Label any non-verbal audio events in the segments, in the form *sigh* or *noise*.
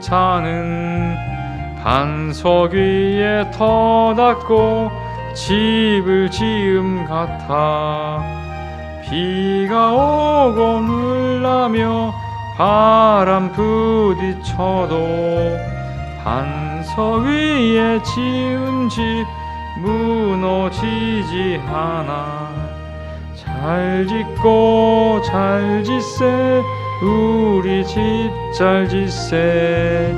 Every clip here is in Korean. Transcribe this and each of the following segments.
자는 반석 위에 터닫고 집을 지음 같아. 비가 오고 물나며 바람 부딪혀도 반석 위에 지은 집 무너지지 않아. 잘 짓고 잘 짓세 우리 집 잘 짓세.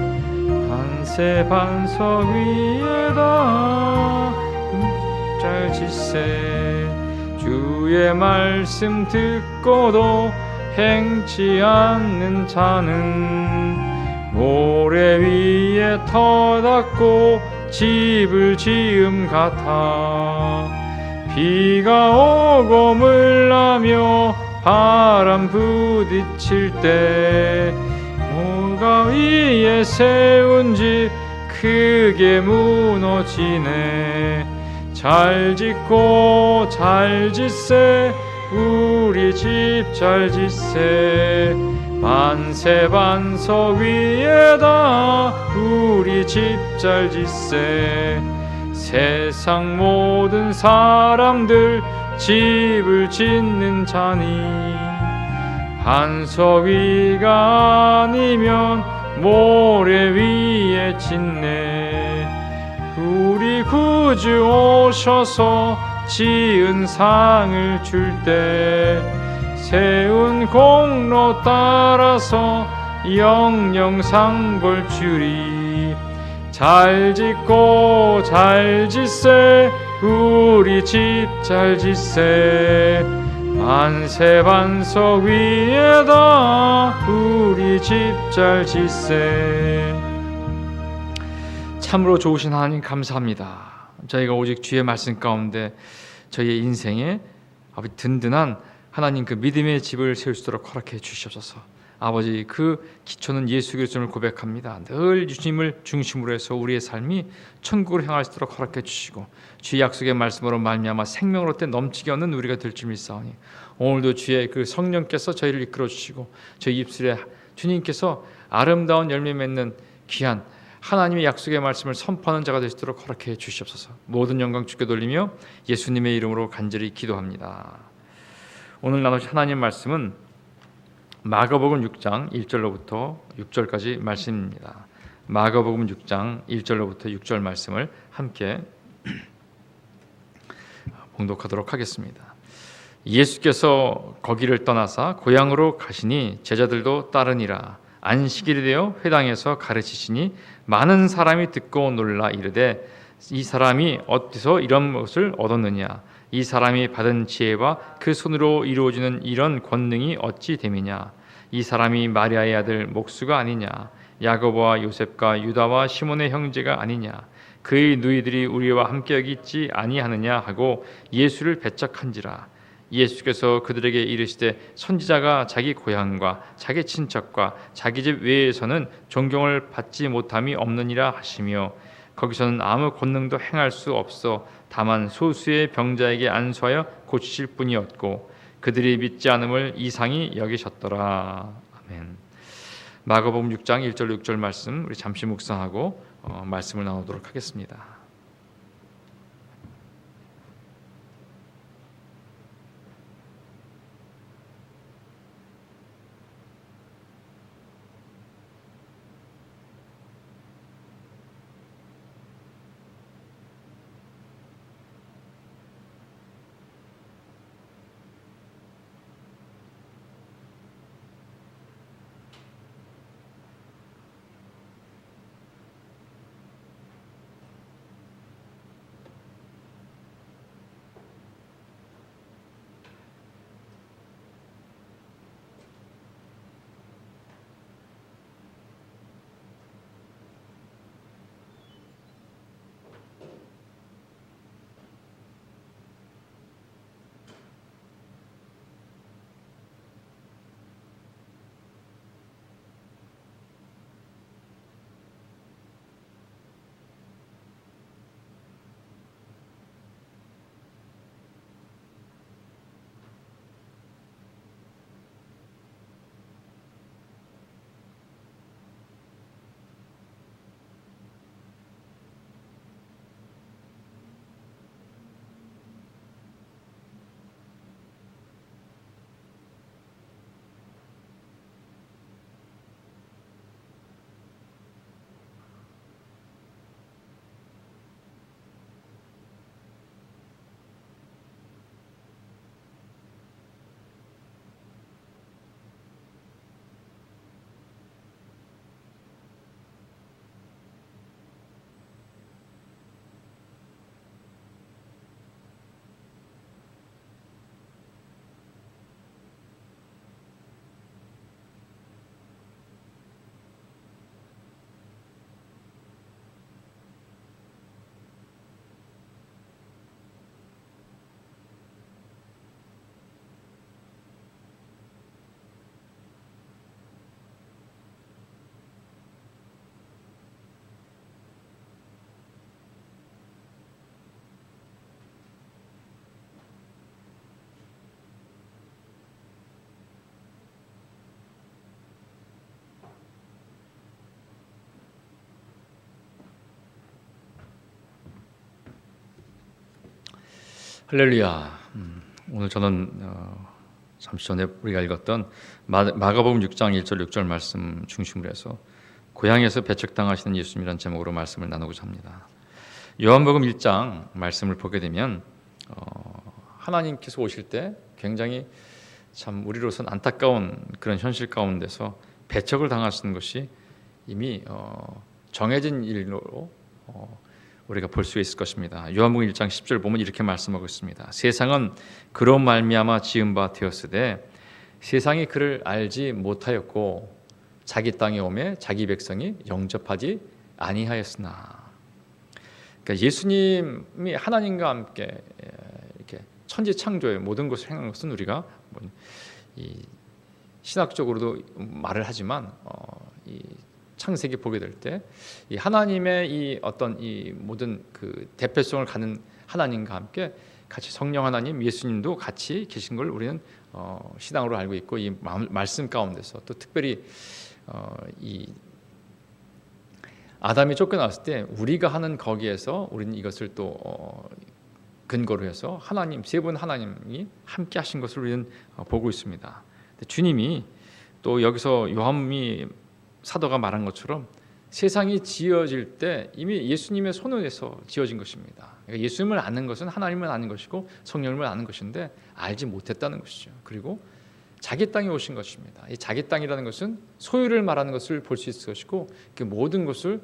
반세 반석 위에다 잘 짓세. 주의 말씀 듣고도 행치 않는 자는 모래 위에 터닫고 집을 지음 같아. 비가 오고 물나며 바람 부딪힐 때 모가 위에 세운 집 크게 무너지네. 잘 짓고 잘 짓세. 우리 집 잘 짓세. 만세 반석 위에다 우리 집 잘 짓세. 세상 모든 사람들 집을 짓는 자니 반석 위가 아니면 모래 위에 짓네. 우리 구주 오셔서 지은 상을 줄 때 세운 공로 따라서 영영상 볼 줄이 잘 짓고 잘 짓세 우리 집 잘 짓세 반세 반석 위에다 우리 집 잘 짓세 참으로 좋으신 하나님 감사합니다. 저희가 오직 주의 말씀 가운데 저희의 인생에 든든한 하나님 그 믿음의 집을 세울 수 있도록 허락해 주시옵소서. 아버지 그 기초는 예수 그리스도를 고백합니다. 늘 주님을 중심으로 해서 우리의 삶이 천국을 향할 수 있도록 허락해 주시고 주의 약속의 말씀으로 말미암아 생명으로 때 넘치게 얻는 우리가 될 줄 믿사오니 오늘도 주의 그 성령께서 저희를 이끌어 주시고 저희 입술에 주님께서 아름다운 열매 맺는 귀한 하나님의 약속의 말씀을 선포하는 자가 되시도록 허락해 주시옵소서. 모든 영광 주께 돌리며 예수님의 이름으로 간절히 기도합니다. 오늘 나누신 하나님 말씀은 마가복음 6장 1절로부터 6절까지 말씀입니다. 마가복음 6장 1절로부터 6절 말씀을 함께 *clears throat* 봉독하도록 하겠습니다. 예수께서 거기를 떠나사 고향으로 가시니 제자들도 따르니라. 안식일이 되어 회당에서 가르치시니 많은 사람이 듣고 놀라 이르되 이 사람이 어디서 이런 것을 얻었느냐 이 사람이 받은 지혜와 그 손으로 이루어지는 이런 권능이 어찌 됨이냐? 이 사람이 마리아의 아들 목수가 아니냐? 야고보와 요셉과 유다와 시몬의 형제가 아니냐? 그의 누이들이 우리와 함께 여기 있지 아니하느냐? 하고 예수를 배척한지라. 예수께서 그들에게 이르시되 선지자가 자기 고향과 자기 친척과 자기 집 외에서는 존경을 받지 못함이 없느니라 하시며 거기서는 아무 권능도 행할 수 없어 다만 소수의 병자에게 안수하여 고치실 뿐이었고 그들이 믿지 않음을 이상히 여기셨더라. 아멘. 마가복음 6장 1절 6절 말씀 우리 잠시 묵상하고 어, 말씀을 나누도록 하겠습니다. 할렐루야. 음, 오늘 저는 어, 잠시 전에 우리가 읽었던 마, 마가복음 6장 1절 6절 말씀 중심으로 해서 고향에서 배척당하시는 예수님이라는 제목으로 말씀을 나누고자 합니다. 요한복음 1장 말씀을 보게 되면 어, 하나님께서 오실 때 굉장히 참 우리로서는 안타까운 그런 현실 가운데서 배척을 당하시는 것이 이미 어, 정해진 일로 어, 우리가 볼 수 있을 것입니다. 요한복음 1장 10절 보면 이렇게 말씀하고 있습니다. 세상은 그로 말미암아 지은 바 되었으되 세상이 그를 알지 못하였고 자기 땅에 오매 자기 백성이 영접하지 아니하였으나 그러니까 예수님이 하나님과 함께 예, 이렇게 천지 창조의 모든 것을 행한 것은 우리가 뭐이 신학적으로도 말을 하지만 어, 이 창세기 보게 될 때 이 하나님의 이 어떤 이 모든 그 대표성을 갖는 하나님과 함께 같이 성령 하나님 예수님도 같이 계신 걸 우리는 어, 신앙으로 알고 있고 이 마- 말씀 가운데서 또 특별히 어, 이 아담이 쫓겨났을 때 우리가 하는 거기에서 우리는 이것을 또 어, 근거로 해서 하나님 세 분 하나님이 함께 하신 것을 우리는 어, 보고 있습니다. 주님이 또 여기서 요한이 사도가 말한 것처럼 세상이 지어질 때 이미 예수님의 손에서 지어진 것입니다. 그러니까 예수님을 아는 것은 하나님을 아는 것이고 성령을 아는 것인데 알지 못했다는 것이죠. 그리고 자기 땅에 오신 것입니다. 이 자기 땅이라는 것은 소유를 말하는 것을 볼 수 있을 것이고 그 모든 것을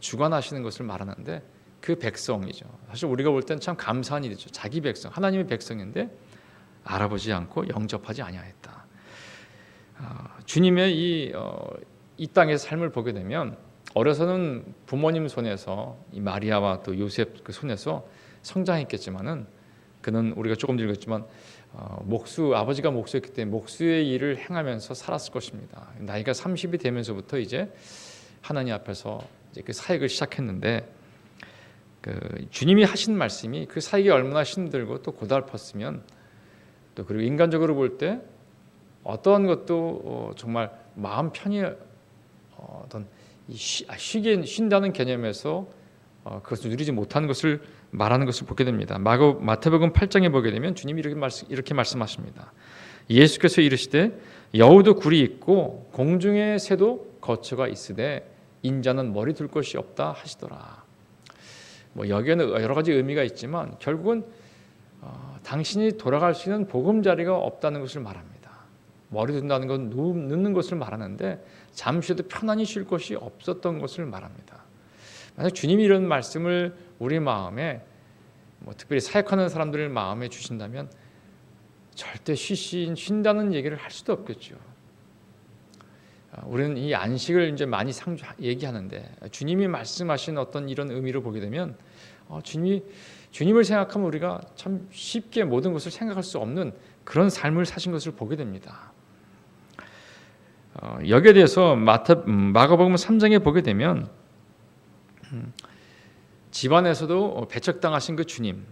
주관하시는 것을 말하는데 그 백성이죠. 사실 우리가 볼땐참 감사한 일이죠. 자기 백성, 하나님의 백성인데 알아보지 않고 영접하지 아니하였다. 아, 주님의 이, 어, 이 땅의 삶을 보게 되면 어려서는 부모님 손에서 이 마리아와 또 요셉 그 손에서 성장했겠지만은 그는 우리가 조금 전에 읽었지만 어, 목수 아버지가 목수였기 때문에 목수의 일을 행하면서 살았을 것입니다. 나이가 30이 되면서부터 이제 하나님 앞에서 이제 그 사역을 시작했는데 그 주님이 하신 말씀이 그 사역이 얼마나 힘들고 또 고달팠으면 또 그리고 인간적으로 볼 때 어떠한 것도 어, 정말 마음 편히 어, 어떤 이 쉬, 아, 쉬게 쉰다는 개념에서 어, 그것을 누리지 못하는 것을 말하는 것을 보게 됩니다. 마고 마태복음 8장에 보게 되면 주님이 이렇게 말씀 이렇게 말씀하십니다. 예수께서 이르시되 여우도 굴이 있고 공중의 새도 거처가 있으되 인자는 머리 둘 곳이 없다 하시더라. 뭐 여기에는 여러 가지 의미가 있지만 결국은 어, 당신이 돌아갈 수 있는 보금 자리가 없다는 것을 말합니다. 머리 둔다는 건 누, 는 것을 말하는데 잠시라도 편안히 쉴 곳이 없었던 것을 말합니다. 만약 주님이 이런 말씀을 우리 마음에 뭐 특별히 사역하는 사람들의 마음에 주신다면 절대 쉬신 쉰다는 얘기를 할 수도 없겠죠. 아, 우리는 이 안식을 이제 많이 상 얘기하는데 주님이 말씀하신 어떤 이런 의미를 보게 되면 어, 주님이 주님을 생각하면 우리가 참 쉽게 모든 것을 생각할 수 없는 그런 삶을 사신 것을 보게 됩니다. 어, 여기에 대해서 마타, 음, 마가복음 3장에 보게 되면 음, 집안에서도 배척당하신 그 주님.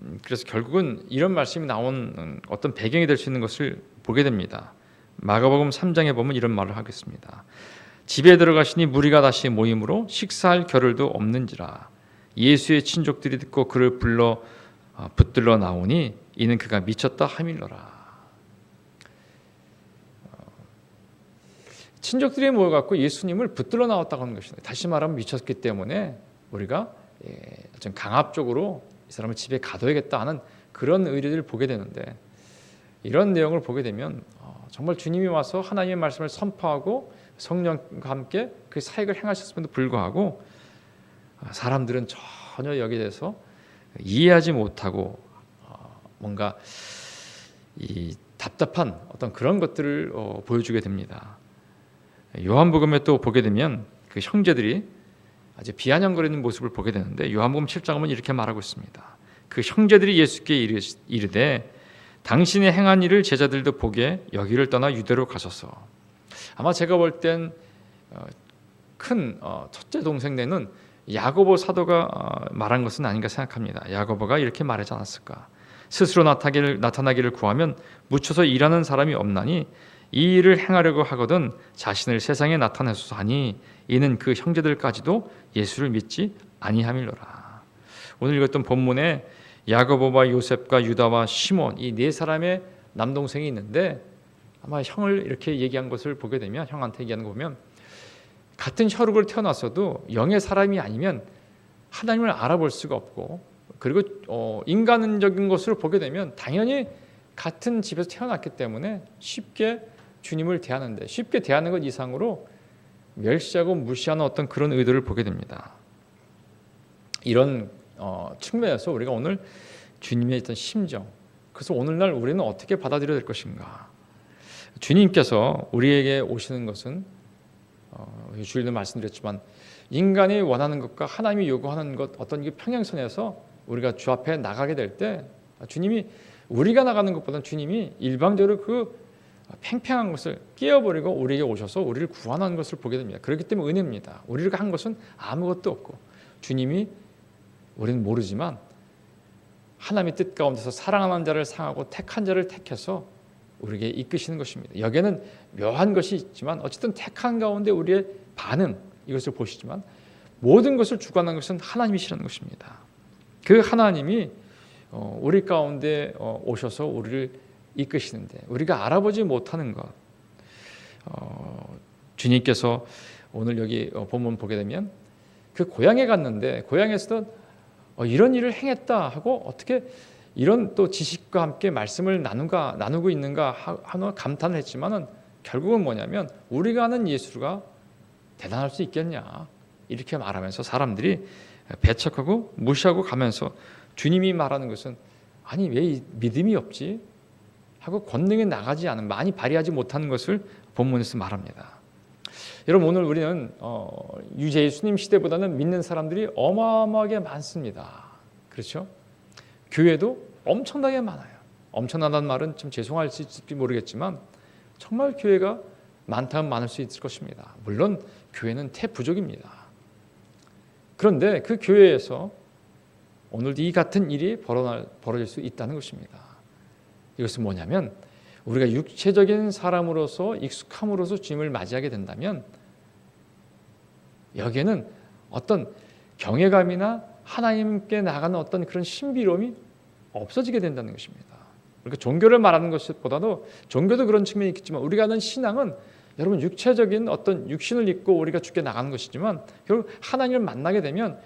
음, 그래서 결국은 이런 말씀이 나온 음, 어떤 배경이 될 수 있는 것을 보게 됩니다. 마가복음 3장에 보면 이런 말을 하겠습니다. 집에 들어가시니 무리가 다시 모임으로 식사할 겨를도 없는지라 예수의 친족들이 듣고 그를 불러 어, 붙들러 나오니 이는 그가 미쳤다 하밀러라. 친족들이 모여갖고 예수님을 붙들러 나왔다고 하는 것입니다. 다시 말하면 미쳤기 때문에 우리가 예, 좀 강압적으로 이 사람을 집에 가둬야겠다 하는 그런 의리를 보게 되는데 이런 내용을 보게 되면 어, 정말 주님이 와서 하나님의 말씀을 선포하고 성령과 함께 그 사역을 행하셨음에도 불구하고 어, 사람들은 전혀 여기에 대해서 이해하지 못하고 어, 뭔가 이 답답한 어떤 그런 것들을 어, 보여주게 됩니다. 요한복음에 또 보게 되면 그 형제들이 아주 비아냥거리는 모습을 보게 되는데 요한복음 7장은 이렇게 말하고 있습니다. 그 형제들이 예수께 이르- 이르되 당신의 행한 일을 제자들도 보게 여기를 떠나 유대로 가소서. 아마 제가 볼 땐 큰 첫째 동생 되는 야고보 사도가 어, 말한 것은 아닌가 생각합니다. 야고보가 이렇게 말하지 않았을까? 스스로 나타나기를 구하면 묻혀서 일하는 사람이 없나니 이 일을 행하려고 하거든 자신을 세상에 나타내소서 하니 이는 그 형제들까지도 예수를 믿지 아니함일로라. 오늘 읽었던 본문에 야고보와 요셉과 유다와 시몬 이 네 사람의 남동생이 있는데 아마 형을 이렇게 얘기한 것을 보게 되면 형한테 얘기하는 거 보면 같은 혈육을 태어났어도 영의 사람이 아니면 하나님을 알아볼 수가 없고 그리고 어, 인간적인 것을 보게 되면 당연히 같은 집에서 태어났기 때문에 쉽게 주님을 대하는데 쉽게 대하는 것 이상으로 멸시하고 무시하는 어떤 그런 의도를 보게 됩니다. 이런 어, 측면에서 우리가 오늘 주님의 어떤 심정, 그래서 오늘날 우리는 어떻게 받아들여야 될 것인가? 주님께서 우리에게 오시는 것은 어, 주일도 말씀드렸지만 인간이 원하는 것과 하나님이 요구하는 것 어떤 게 평행선에서 우리가 주 앞에 나가게 될 때 주님이 우리가 나가는 것보다 주님이 일방적으로 그 팽팽한 것을 끼어버리고 우리에게 오셔서 우리를 구원하는 것을 보게 됩니다. 그렇기 때문에 은혜입니다. 우리가 한 것은 아무것도 없고 주님이 우리는 모르지만 하나님의 뜻 가운데서 사랑하는 자를 상하고 택한 자를 택해서 우리에게 이끄시는 것입니다. 여기에는 묘한 것이 있지만 어쨌든 택한 가운데 우리의 반응 이것을 보시지만 모든 것을 주관하는 것은 하나님이시라는 것입니다. 그 하나님이 어, 우리 가운데 어, 오셔서 우리를 이끄시는데 우리가 알아보지 못하는 것. 어, 주님께서 오늘 여기 본문 보게 되면 그 고향에 갔는데 고향에서도 이런 일을 행했다 하고 어떻게 이런 또 지식과 함께 말씀을 나누가 나누고 있는가 하는 감탄을 했지만은 결국은 뭐냐면 우리가 아는 예수가 대단할 수 있겠냐? 이렇게 말하면서 사람들이 배척하고 무시하고 가면서 주님이 말하는 것은 아니 왜 믿음이 없지 하고 권능에 나가지 않은 많이 발휘하지 못하는 것을 본문에서 말합니다. 여러분 오늘 우리는 어, 유재 예수님 시대보다는 믿는 사람들이 어마어마하게 많습니다. 그렇죠? 교회도 엄청나게 많아요. 엄청나다는 말은 좀 죄송할지 모르겠지만 정말 교회가 많다면 많을 수 있을 것입니다. 물론 교회는 태부족입니다. 그런데 그 교회에서 오늘도 이 같은 일이 벌어질 수 있다는 것입니다. 이것은 뭐냐면 우리가 육체적인 사람으로서 익숙함으로써 주님을 맞이하게 된다면 여기에는 어떤 경외감이나 하나님께 나가는 어떤 그런 신비로움이 없어지게 된다는 것입니다. 그러니까 종교를 말하는 것보다도 종교도 그런 측면이 있겠지만 우리가 하는 신앙은 여러분 육체적인 어떤 육신을 입고 우리가 죽게 나가는 것이지만 결국 하나님을 만나게 되면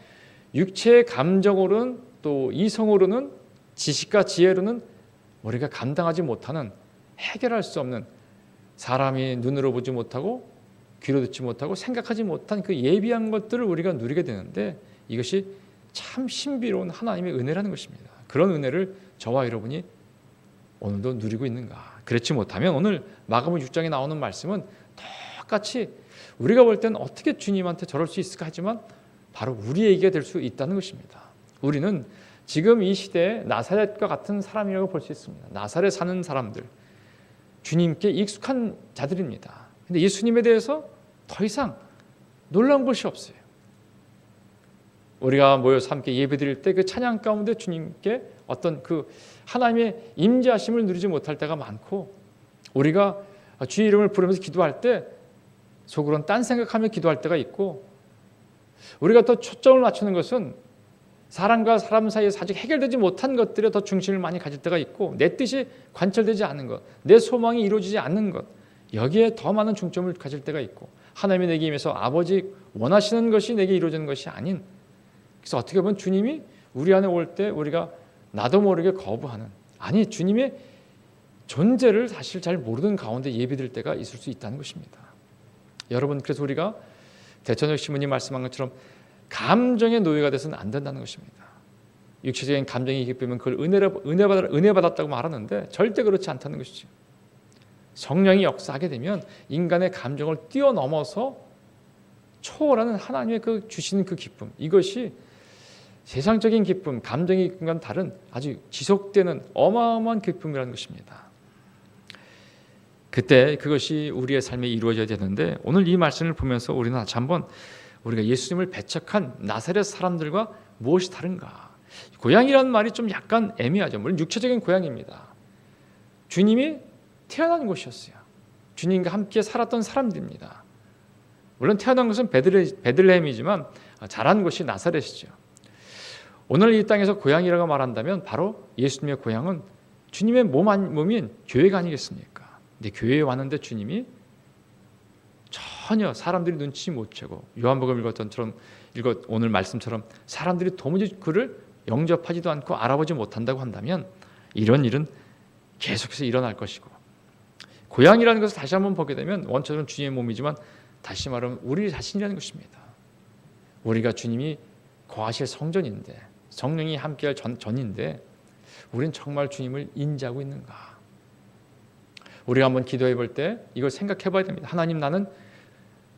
육체의 감정으로는 또 이성으로는 지식과 지혜로는 우리가 감당하지 못하는 해결할 수 없는 사람이 눈으로 보지 못하고 귀로 듣지 못하고 생각하지 못한 그 예비한 것들을 우리가 누리게 되는데 이것이 참 신비로운 하나님의 은혜라는 것입니다. 그런 은혜를 저와 여러분이 오늘도 누리고 있는가? 그렇지 못하면 오늘 마가복 6장에 나오는 말씀은 똑같이 우리가 볼 때는 어떻게 주님한테 저럴 수 있을까 하지만 바로 우리 얘기가 될수 있다는 것입니다. 우리는 지금 이 시대에 나사렛과 같은 사람이라고 볼 수 있습니다. 나사렛 사는 사람들, 주님께 익숙한 자들입니다. 근데 예수님에 대해서 더 이상 놀라운 것이 없어요. 우리가 모여서 함께 예배드릴 때 그 찬양 가운데 주님께 어떤 그 하나님의 임재하심을 누리지 못할 때가 많고 우리가 주의 이름을 부르면서 기도할 때 속으로는 딴 생각하며 기도할 때가 있고 우리가 더 초점을 맞추는 것은 사람과 사람 사이에서 아직 해결되지 못한 것들에 더 중심을 많이 가질 때가 있고 내 뜻이 관철되지 않는 것, 내 소망이 이루어지지 않는 것 여기에 더 많은 중점을 가질 때가 있고 하나님이 내게 임해서 아버지 원하시는 것이 내게 이루어지는 것이 아닌 그래서 어떻게 보면 주님이 우리 안에 올 때 우리가 나도 모르게 거부하는 아니 주님의 존재를 사실 잘 모르는 가운데 예배드릴 때가 있을 수 있다는 것입니다. 여러분 그래서 우리가 대천역 신부님 말씀한 것처럼 감정의 노예가 돼서는 안 된다는 것입니다. 육체적인 감정이 기쁘면 그걸 은혜를 은혜 받 은혜 받았다고 말하는데 절대 그렇지 않다는 것이죠. 성령이 역사하게 되면 인간의 감정을 뛰어넘어서 초월하는 하나님의 그 주시는 그 기쁨 이것이 세상적인 기쁨, 감정의 기쁨과는 다른 아주 지속되는 어마어마한 기쁨이라는 것입니다. 그때 그것이 우리의 삶에 이루어져야 되는데 오늘 이 말씀을 보면서 우리는 다시 한번 우리가 예수님을 배척한 나사렛 사람들과 무엇이 다른가? 고향이라는 말이 좀 약간 애매하죠. 물론 육체적인 고향입니다. 주님이 태어난 곳이었어요. 주님과 함께 살았던 사람들입니다. 물론 태어난 베들레, 베들레헴이지만 자란 곳이 나사렛이죠. 오늘 이 땅에서 고향이라고 말한다면 바로 예수님의 고향은 주님의 몸 안- 몸인 교회가 아니겠습니까? 근데 교회에 왔는데 주님이 전혀 사람들이 눈치 못 채고 요한복음 읽었던처럼 읽었 오늘 말씀처럼 사람들이 도무지 그를 영접하지도 않고 알아보지 못한다고 한다면 이런 일은 계속해서 일어날 것이고 고향이라는 것을 다시 한번 보게 되면 원처럼 주님의 몸이지만 다시 말하면 우리 자신이라는 것입니다. 우리가 주님이 거하실 성전인데 성령이 함께할 전, 전인데 우리는 정말 주님을 인지하고 있는가? 우리가 한번 기도해 볼 때 이걸 생각해 봐야 됩니다. 하나님 나는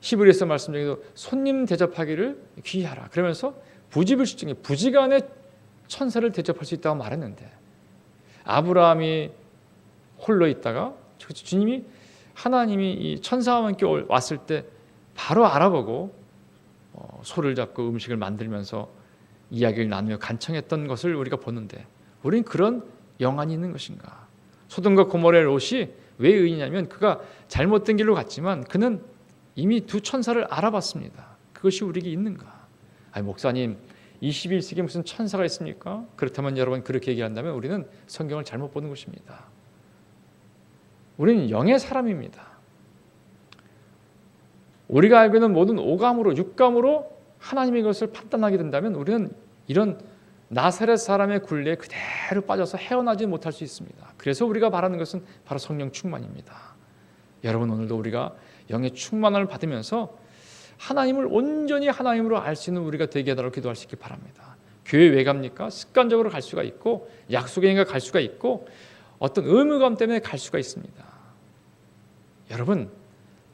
히브리서 말씀 중에도 손님 대접하기를 귀하라. 그러면서 부지불식중에 부지간에 천사를 대접할 수 있다고 말했는데 아브라함이 홀로 있다가 주님이 하나님이 이 천사와 함께 올- 왔을 때 바로 알아보고 어, 소를 잡고 음식을 만들면서 이야기를 나누며 간청했던 것을 우리가 보는데 우리는 그런 영안이 있는 것인가? 소돔과 고모라의 롯이 왜 의인이냐면 그가 잘못된 길로 갔지만 그는 이미 두 천사를 알아봤습니다. 그것이 우리에게 있는가? 아니 목사님 21세기에 무슨 천사가 있습니까? 그렇다면 여러분 그렇게 얘기한다면 우리는 성경을 잘못 보는 것입니다. 우리는 영의 사람입니다. 우리가 알고 있는 모든 오감으로 육감으로 하나님의 것을 판단하게 된다면 우리는 이런 나사렛 사람의 굴레에 그대로 빠져서 헤어나지 못할 수 있습니다. 그래서 우리가 바라는 것은 바로 성령 충만입니다. 여러분 오늘도 우리가 영의 충만을 받으면서 하나님을 온전히 하나님으로 알 수 있는 우리가 되게 해달라고 기도할 수 있길 바랍니다. 교회 왜 갑니까? 습관적으로 갈 수가 있고 약속에 갈 수가 있고 어떤 의무감 때문에 갈 수가 있습니다. 여러분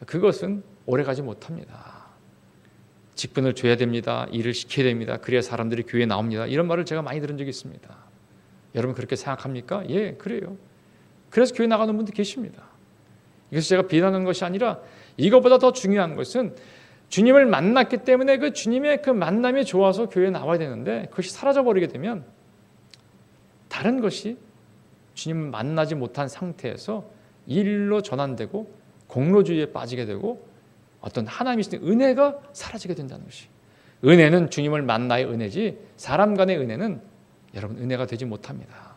그것은 오래가지 못합니다. 직분을 줘야 됩니다. 일을 시켜야 됩니다. 그래야 사람들이 교회에 나옵니다. 이런 말을 제가 많이 들은 적이 있습니다. 여러분 그렇게 생각합니까? 예, 그래요. 그래서 교회 나가는 분들 계십니다. 이것을 제가 비난하는 것이 아니라 이것보다 더 중요한 것은 주님을 만났기 때문에 그 주님의 그 만남이 좋아서 교회에 나와야 되는데 그것이 사라져 버리게 되면 다른 것이 주님을 만나지 못한 상태에서 일로 전환되고 공로주의에 빠지게 되고 어떤 하나님이 주신 은혜가 사라지게 된다는 것이 은혜는 주님을 만나의 은혜지 사람 간의 은혜는 여러분 은혜가 되지 못합니다.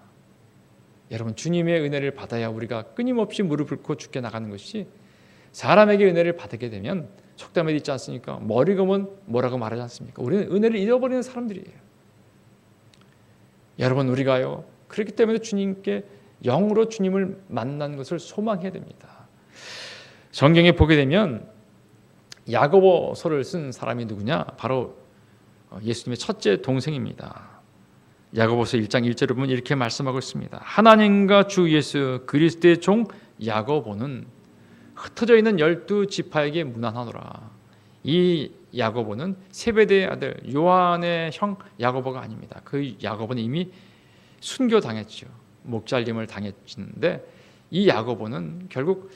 여러분 주님의 은혜를 받아야 우리가 끊임없이 무릎 꿇고 죽게 나가는 것이 사람에게 은혜를 받게 되면 속담에 있지 않습니까? 머리 검은 뭐라고 말하지 않습니까? 우리는 은혜를 잃어버리는 사람들이에요. 여러분 우리가요 그렇기 때문에 주님께 영으로 주님을 만난 것을 소망해야 됩니다. 성경에 보게 되면 야고보서를 쓴 사람이 누구냐? 바로 어, 예수님의 첫째 동생입니다. 야고보서 1장 1절을 보면 이렇게 말씀하고 있습니다. 하나님과 주 예수 그리스도의 종 야고보는 흩어져 있는 열두 지파에게 무난하노라. 이 야고보는 세베대의 아들 요한의 형 야고보가 아닙니다. 그 야고보는 이미 순교 당했죠. 목잘림을 당했는데 이 야고보는 결국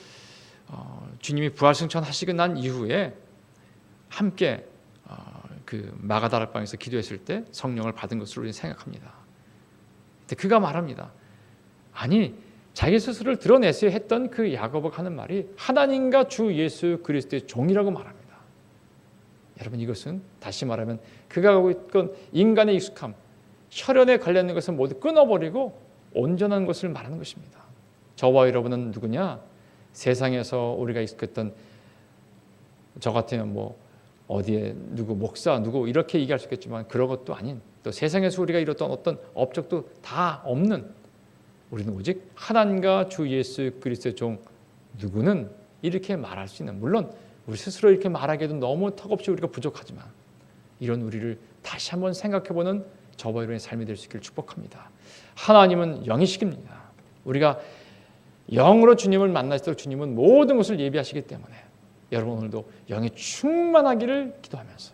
어, 주님이 부활승천하시고 난 이후에 함께 어, 그 마가다락방에서 기도했을 때 성령을 받은 것으로 생각합니다. 근데 그가 말합니다. 아니 자기 스스로를 드러냈어야 했던 그 야고보가 하는 말이 하나님과 주 예수 그리스도의 종이라고 말합니다. 여러분 이것은 다시 말하면 그가 가고 있던 인간의 익숙함, 혈연에 관련된 것을 모두 끊어버리고 온전한 것을 말하는 것입니다. 저와 여러분은 누구냐? 세상에서 우리가 익숙했던 저 같으면 뭐 어디에 누구 목사 누구 이렇게 얘기할 수 있겠지만 그런 것도 아닌 또 세상에서 우리가 이뤘던 어떤 업적도 다 없는 우리는 오직 하나님과 주 예수 그리스도의 종 누구는 이렇게 말할 수 있는 물론 우리 스스로 이렇게 말하기에도 너무 턱없이 우리가 부족하지만 이런 우리를 다시 한번 생각해보는 저와 여러분의 삶이 될 수 있기를 축복합니다. 하나님은 영이시깁니다. 우리가 영으로 주님을 만날수록 주님은 모든 것을 예비하시기 때문에 여러분 오늘도 영이 충만하기를 기도하면서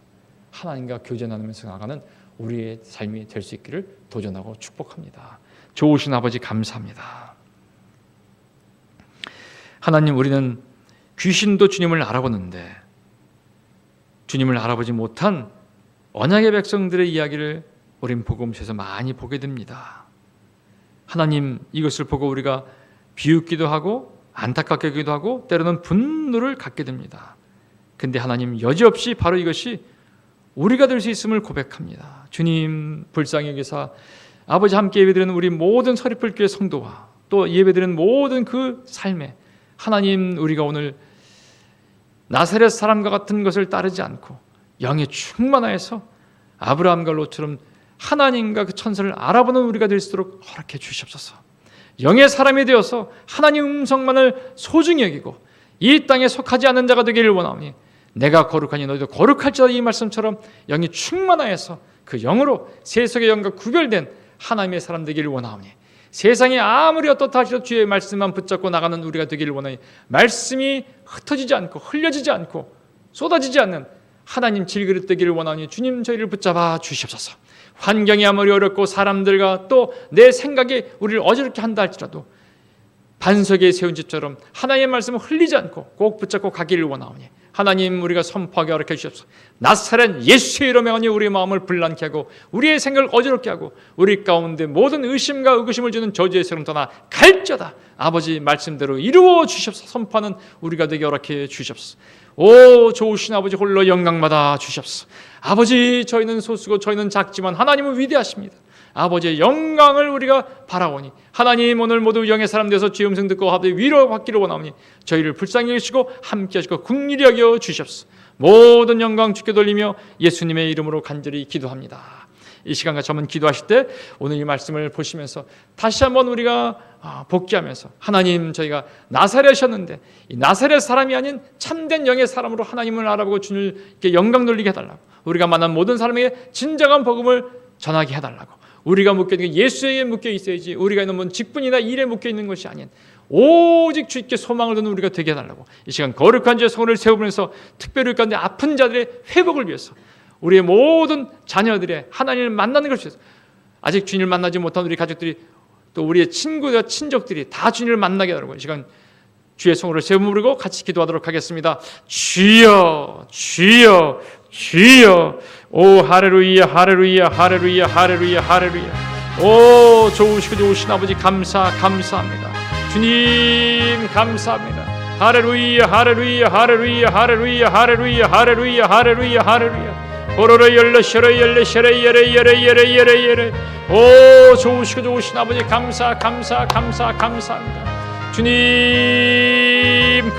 하나님과 교제 나누면서 나가는 우리의 삶이 될 수 있기를 도전하고 축복합니다. 좋으신 아버지 감사합니다. 하나님 우리는 귀신도 주님을 알아보는데 주님을 알아보지 못한 언약의 백성들의 이야기를 우린 복음서에서 많이 보게 됩니다. 하나님 이것을 보고 우리가 비웃기도 하고 안타깝게 기도 하고 때로는 분노를 갖게 됩니다. 근데 하나님 여지없이 바로 이것이 우리가 될 수 있음을 고백합니다. 주님 불쌍히 여기사 아버지 함께 예배드리는 우리 모든 서리풀 교회 성도와 또 예배드리는 모든 그 삶에 하나님 우리가 오늘 나사렛 사람과 같은 것을 따르지 않고 영에 충만하여서 아브라함과 롯처럼 하나님과 그 천사를 알아보는 우리가 될 수 있도록 허락해 주시옵소서. 영의 사람이 되어서 하나님 음성만을 소중히 여기고 이 땅에 속하지 않는 자가 되기를 원하오니 내가 거룩하니 너희도 거룩할지어다 이 말씀처럼 영이 충만하여서 그 영으로 세속의 영과 구별된 하나님의 사람 되기를 원하오니 세상이 아무리 어떻다 하시도 주의 말씀만 붙잡고 나가는 우리가 되기를 원하니 말씀이 흩어지지 않고 흘려지지 않고 쏟아지지 않는 하나님 질그릇 되기를 원하니 주님 저희를 붙잡아 주시옵소서. 환경이 아무리 어렵고 사람들과 또 내 생각이 우리를 어지럽게 한다 할지라도 반석에 세운 집처럼 하나님의 말씀을 흘리지 않고 꼭 붙잡고 가기를 원하오니 하나님 우리가 선포하게 허락해 주시옵소서. 나사렛 예수의 이름에 하니 우리의 마음을 불난케 하고 우리의 생각을 어지럽게 하고 우리 가운데 모든 의심과 의구심을 주는 저주의 세름 떠나 갈자다. 아버지 말씀대로 이루어 주시옵소서. 선포하는 우리가 되게 허락해 주시옵소서. 오 좋으신 아버지 홀로 영광받아 주시옵소서. 아버지 저희는 소수고 저희는 작지만 하나님은 위대하십니다. 아버지의 영광을 우리가 바라오니 하나님 오늘 모두 영의 사람 되어서 주의 음성 듣고 하되 위로 받기를 원하오니 저희를 불쌍히 여기시고 함께 하시고 국리히 여겨 주시옵소서. 모든 영광 주께 돌리며 예수님의 이름으로 간절히 기도합니다. 이 시간과 저는 기도하실 때 오늘 이 말씀을 보시면서 다시 한번 우리가 아, 복귀하면서 하나님 저희가 나사렛이었는데 이 나사렛 사람이 아닌 참된 영의 사람으로 하나님을 알아보고 주님께 영광 돌리게 해달라고 우리가 만난 모든 사람에게 진정한 복음을 전하게 해달라고 우리가 묶여 있는 게 예수에게 묶여 있어야지 우리가 뭐 직분이나 일에 묶여 있는 것이 아닌 오직 주께 소망을 두는 우리가 되게 해달라고 이 시간 거룩한 주의 손을 세우면서 특별히 가운데 아픈 자들의 회복을 위해서 우리의 모든 자녀들의 하나님을 만나는 것을 위해서 아직 주님을 만나지 못한 우리 가족들이 또 우리의 친구와 친족들이 다 주님을 만나게 하라고 이 시간 주의 손으로 세우므리고 같이 기도하도록 하겠습니다. 주여, 주여, 주여. 오 할렐루야, 할렐루야, 할렐루야, 할렐루야, 할렐루야. 오 좋으시고 좋으신 아버지 감사, 감사합니다. 주님 감사합니다. 할렐루야, 할렐루야, 할렐루야, 할렐루야, 할렐루야, 할렐루야, 할렐루야, 할렐루야. 보로로 열려 셔러 열려 열려 열려 열려 열려 오 좋으시고 좋으신 아버지 감사 감사 감사 감사합니다 주님 감